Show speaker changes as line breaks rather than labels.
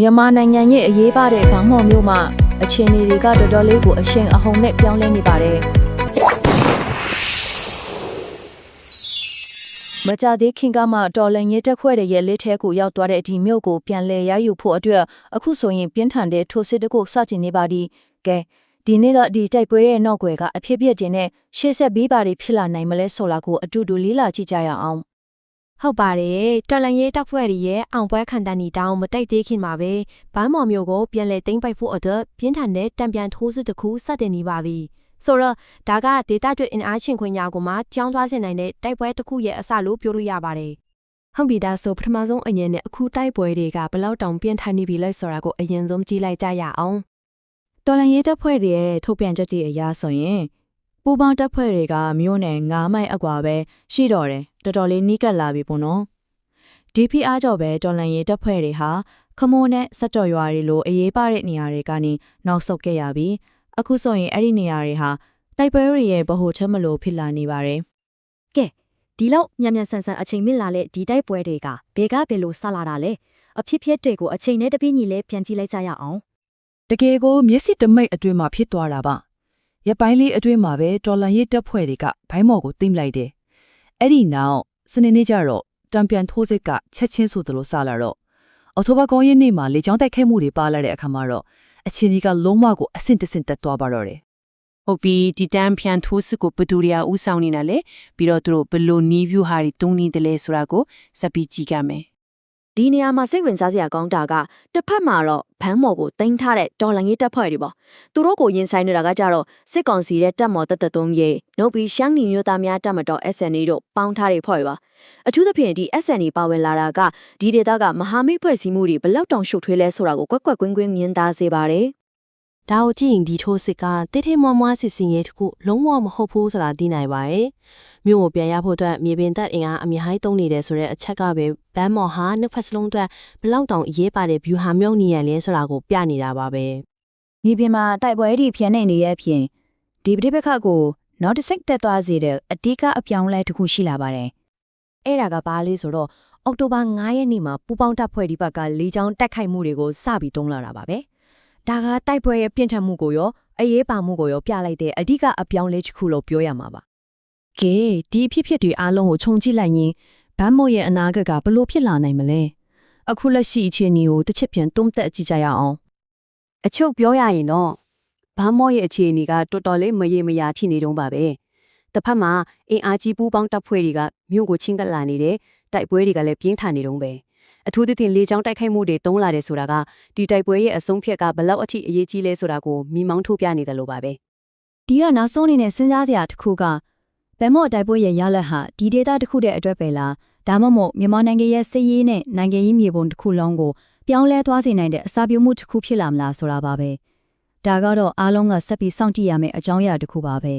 မြန်မာနိုင်ငံရဲ့အရေးပါတဲ့ဘောင်မော်မျိုးမှာအခြေအနေတွေကတော်တော်လေးကိုအရှင်အဟုန်နဲ့ပြောင်းလဲနေပါတယ်။မကြသေးခင်ကမှတော်လန်ရေးတက်ဖွဲ့တဲ့ရဲ့လက်ထဲကိုရောက်သွားတဲ့ဒီမြို့ကိုပြန်လည်ရယူဖို့အတွက်အခုဆိုရင်ပြင်းထန်တဲ့ထိုးစစ်တကုတ်စတင်နေပါသည်။ကဲဒီနေ့တော့ဒီတိုက်ပွဲရဲ့နောက်ွယ်ကအဖြစ်ပြက်တင်နဲ့ရှေ့ဆက်ပြီးပါတွေဖြစ်လာနိုင်မလဲဆိုလာကိုအတူတူလေးလာကြည့်ကြရအောင်။
ဟုတ်ပါတယ်တော်လန်ရေးတပ်ဖွဲ့တွေရဲ့အောင်ပွဲခံတန်းနီတောင်းမတိတ်သေးခင်မှာပဲဘန်းမော်မျိုးကိုပြန်လည်သိမ်းပိုက်ဖို့အတွက်ပြင်းထန်တဲ့တံပြန်ထိုးစစ်တစ်ခုစတင်နေပါပြီဆိုတော့ဒါကဒေတာကျွအင်အားချင်းခွင့်ညာကိုမှကြောင်းသွားစေနိုင်တဲ့တိုက်ပွဲတစ်ခုရဲ့အစလို့ပြောလို့ရပါတယ်ဟုတ်ပြီဒါဆိုပထမဆုံးအရင်နဲ့အခုတိုက်ပွဲတွေကဘယ်လောက်တောင်ပြင်းထန်နေပြီလဲဆိုတာကိုအရင်ဆုံးကြည့်လိုက်ကြရအောင်
တော်လန်ရေးတပ်ဖွဲ့တွေရဲ့ထုတ်ပြန်ချက်တွေအရဆိုရင်ပူပေါင်းတပ်ဖွဲ့တွေကမြို့နယ်9မိုင်အကွာပဲရှိတော့တယ် တော်တော်လေးနီးကပ်လာပြီပေါ့နော် DPR ကြောင့်ပဲတော်လန်ရေးတပ်ဖွဲ့တွေဟာခမိုးနဲ့စက်တော်ရွာတွေလိုအရေးပါတဲ့နေရာတွေကနေနောက်ဆုတ်ခဲ့ရပြီအခုဆိုရင်အဲ့ဒီနေရာတွေဟာတိုက်ပွဲတွေရဲ့ဗဟိုချက်မလို့ဖြစ်လာနေပါတယ်
ဒီလောက်ညံ့ညံ့ဆန်ဆန်အချိန်မြင့်လာတဲ့ဒီတိုက်ပွဲတွေကဘယ်ကဘယ်လိုဆလာတာလဲအဖြစ်ဖြစ်တွေကိုအချိန်နဲ့တပြည့်ညီလဲပြန်ကြည့်လိုက်ကြရအောင်
တကယ်ကိုမျက်စိတမိတ်အတွင်းမှာဖြစ်သွားတာပါရပိုင်းလေးအတွင်းမှာပဲတော်လန်ရစ်တပ်ဖွဲ့တွေကဘိုင်းမော်ကိုတိမ့်လိုက်တယ် အဲ့ဒီနောက်စနေနေ့ကျတော့တံပြန်ထိုးစစ်ကချက်ချင်းဆိုသလိုစလာတော့အော်တိုဘာ9ရက်နေ့မှာလေကြောင်းတိုက်ခိုက်မှုတွေပါလာတဲ့အခါမှာတော့အချင်းကြီးကလုံးဝကိုအဆင့်တစ်ဆင့်တက်သွားပါတော့တယ်
ဟုတ်ပြီဒီတန်းဖြန်ထိုးစစ်ကိုဘယ်သူတွေကဥဆောင်နေတာလဲပြီးတော့သူတို့ဘယ်လိုနီးဗျူဟာတွေတုံးနေတယ်လဲဆိုတာကိုစပ်ပြီးကြည့်ကြမယ်
ဒီနေရာမှာစိတ်ဝင်စားစရာကောင်းတာကတစ်ဖက်မှာတော့ဘန်းမော်ကိုတင်ထားတဲ့ဒေါ်လာငွေတပ်ဖွဲ့တွေပေါ့သူတို့ကိုရင်ဆိုင်နေတာကကြတော့စစ်ကောင်စီရဲ့တပ်မော်တက်တက်သုံးရေနှုတ်ပြီးရှမ်းနီမျိုးသားများတပ်မတော် SNA တို့ပေါင်းထားတဲ့ဖွဲ့တွေပါအထူးသဖြင့်ဒီ SNA ပါဝင်လာတာကဒီဒေသကမဟာမိတ်ဖွဲ့စည်းမှုတွေဘလောက်တောင်ရှုပ်ထွေးလဲဆိုတာကိုကွက်ကွက်ကွင်းကွင်းမြင်သားစေပါတယ် ဒါကိုကြည့်ရင်ဒီထိုးစစ်ကတိထိမွားမွားစစ်စင်ရေးတခုလုံးဝမဟုတ်ဘူးဆိုတာသိနိုင်ပါတယ်မြို့ကိုပြန်ရဖို့အတွက်မြေပြင်တပ်အင်အားအများကြီးတုံးနေတယ်ဆိုတဲ့အချက်ကပဲဘန်းမော်ဟာနှစ်ဖက်စလုံးအတွက်ဘလောက်တောင်အရေးပါတဲ့ view ဟာမြုံနေရလဲဆိုတာကိုပြနေတာပါပဲ
မြေပြင်မှာတိုက်ပွဲတွေဖြန့်နေနေရဲ့အပြင်ဒီပဋိပက္ခကိုနောက်တစ်စိတ်တက်သွားစေတဲ့အဓိကအပြောင်းလဲတစ်ခုရှိလာပါတယ်
အဲ့ဒါကဘာလဲဆိုတော့အောက်တိုဘာ9ရက်နေ့မှာပူပေါင်းတပ်ဖွဲ့ဒီဘက်ကလေးချောင်းတက်ခိုက်မှုတွေကိုစပြီးတုံးလာတာပါပဲ ဒါကတိုက်ပွဲရဲ့ပြင်းထန်မှုကိုရောအရေးပါမှုကိုရောပြလိုက်တဲ့အဓိကအပြောင်းလဲတစ်ခုလို့ပြောရမှာပါ
ကဲဒီအဖြစ်ဖြစ်တွေအားလုံးကိုခြုံကြည့်လိုက်ရင်ဘန်းမော်ရဲ့အနာဂတ်ကဘလို့ဖြစ်လာနိုင်မလဲအခုလက်ရှိအခြေအနေကိုတစ်ချက်ပြန်တုံးသက်ကြည့်ကြရအောင်
အချုပ်ပြောရရင်တော့ဘာမော့ရဲ့အခြေအနေကတော်တော်လေးမရေမရာထိနေတုံးပါပဲတစ်ဖက်မှာအင်အားကြီးပူးပေါင်းတပ်ဖွဲ့တွေကမြို့ကိုချင်းကပ်လာနေတယ်တိုက်ပွဲတွေကလည်းပြင်းထန်နေတုံးပဲ အထူးသဖြင့်လေကြောင်းတိုက်ခိုက်မှုတွေတုံးလာတယ်ဆိုတာကဒီတိုက်ပွဲရဲ့အဆုံးဖြတ်ကဘလောက်အထိအရေးကြီးလဲဆိုတာကိုမိမောင်းထုတ်ပြနေတယ်လို့ပါပဲ
ဒီကနောက်ဆုံးအနေနဲ့စဉ်းစားစရာတစ်ခုကဘယ်မော့တိုက်ပွဲရဲ့ရလဒ်ဟာဒီဒေတာတစ်ခုတည်းအတွက်ပဲလားဒါမှမဟုတ်မြန်မာနိုင်ငံရဲ့စစ်ရေးနဲ့နိုင်ငံရေးမြေပုံတစ်ခုလုံးကိုပြောင်းလဲသွားစေနိုင်တဲ့အစာပြုမှုတစ်ခုဖြစ်လာမလားဆိုတာပါပဲဒါကတော့အားလုံးကဆက်ပြီးစောင့်ကြည့်ရမယ့်အကြောင်းအရာတစ်ခုပါပဲ